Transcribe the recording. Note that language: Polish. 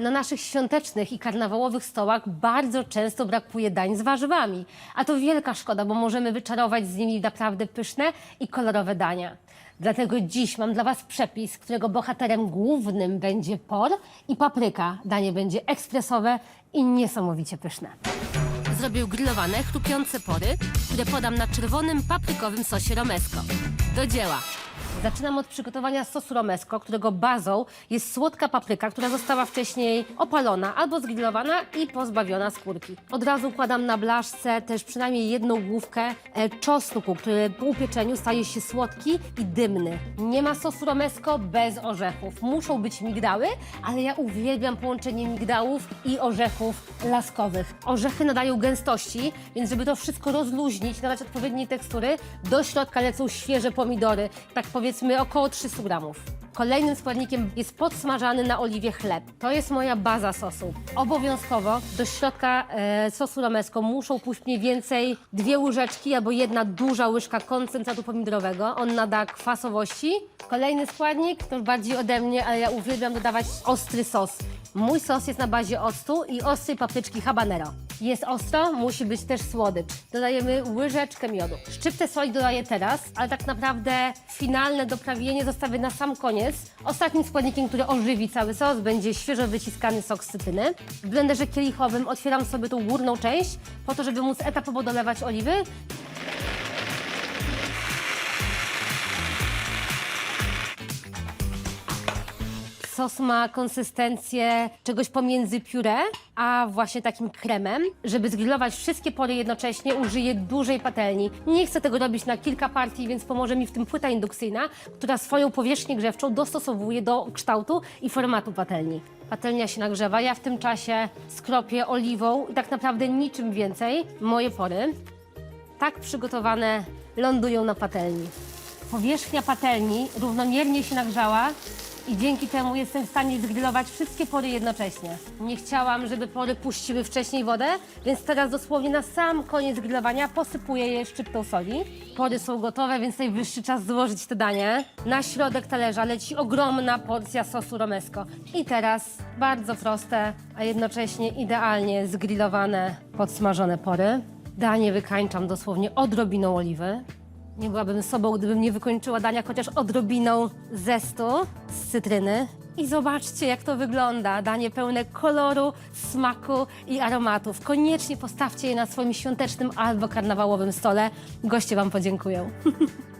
Na naszych świątecznych i karnawałowych stołach bardzo często brakuje dań z warzywami. A to wielka szkoda, bo możemy wyczarować z nimi naprawdę pyszne i kolorowe dania. Dlatego dziś mam dla Was przepis, którego bohaterem głównym będzie por i papryka. Danie będzie ekspresowe i niesamowicie pyszne. Zrobię grillowane, chrupiące pory, które podam na czerwonym paprykowym sosie romesco. Do dzieła! Zaczynam od przygotowania sosu romesco, którego bazą jest słodka papryka, która została wcześniej opalona albo zgrillowana i pozbawiona skórki. Od razu układam na blaszce też przynajmniej jedną główkę e, czosnku, który po upieczeniu staje się słodki i dymny. Nie ma sosu romesco bez orzechów. Muszą być migdały, ale ja uwielbiam połączenie migdałów i orzechów laskowych. Orzechy nadają gęstości, więc żeby to wszystko rozluźnić, nadać odpowiedniej tekstury, do środka lecą świeże pomidory, tak powiedzmy około 300 gramów. Kolejnym składnikiem jest podsmażany na oliwie chleb. To jest moja baza sosu. Obowiązkowo do środka e, sosu romesco muszą pójść mniej więcej dwie łyżeczki albo jedna duża łyżka koncentratu pomidorowego. On nada kwasowości. Kolejny składnik, to już bardziej ode mnie, ale ja uwielbiam dodawać ostry sos. Mój sos jest na bazie octu i ostrej papryczki habanero. Jest ostro, musi być też słodycz. Dodajemy łyżeczkę miodu. Szczyptę soli dodaję teraz, ale tak naprawdę finalne doprawienie zostawię na sam koniec. Ostatnim składnikiem, który ożywi cały sos, będzie świeżo wyciskany sok z cytryny. W blenderze kielichowym otwieram sobie tą górną część, po to, żeby móc etapowo dolewać oliwy. Sos ma konsystencję czegoś pomiędzy pióre, a właśnie takim kremem. Żeby zgrillować wszystkie pory jednocześnie, użyję dużej patelni. Nie chcę tego robić na kilka partii, więc pomoże mi w tym płyta indukcyjna, która swoją powierzchnię grzewczą dostosowuje do kształtu i formatu patelni. Patelnia się nagrzewa, ja w tym czasie skropię oliwą i tak naprawdę niczym więcej moje pory. Tak przygotowane lądują na patelni. Powierzchnia patelni równomiernie się nagrzała i dzięki temu jestem w stanie zgrillować wszystkie pory jednocześnie. Nie chciałam, żeby pory puściły wcześniej wodę, więc teraz dosłownie na sam koniec grillowania posypuję je szczyptą soli. Pory są gotowe, więc najwyższy czas złożyć te danie. Na środek talerza leci ogromna porcja sosu romesco. I teraz bardzo proste, a jednocześnie idealnie zgrillowane, podsmażone pory. Danie wykańczam dosłownie odrobiną oliwy. Nie byłabym sobą, gdybym nie wykończyła dania chociaż odrobiną zestu z cytryny. I zobaczcie, jak to wygląda. Danie pełne koloru, smaku i aromatów. Koniecznie postawcie je na swoim świątecznym albo karnawałowym stole. Goście Wam podziękują.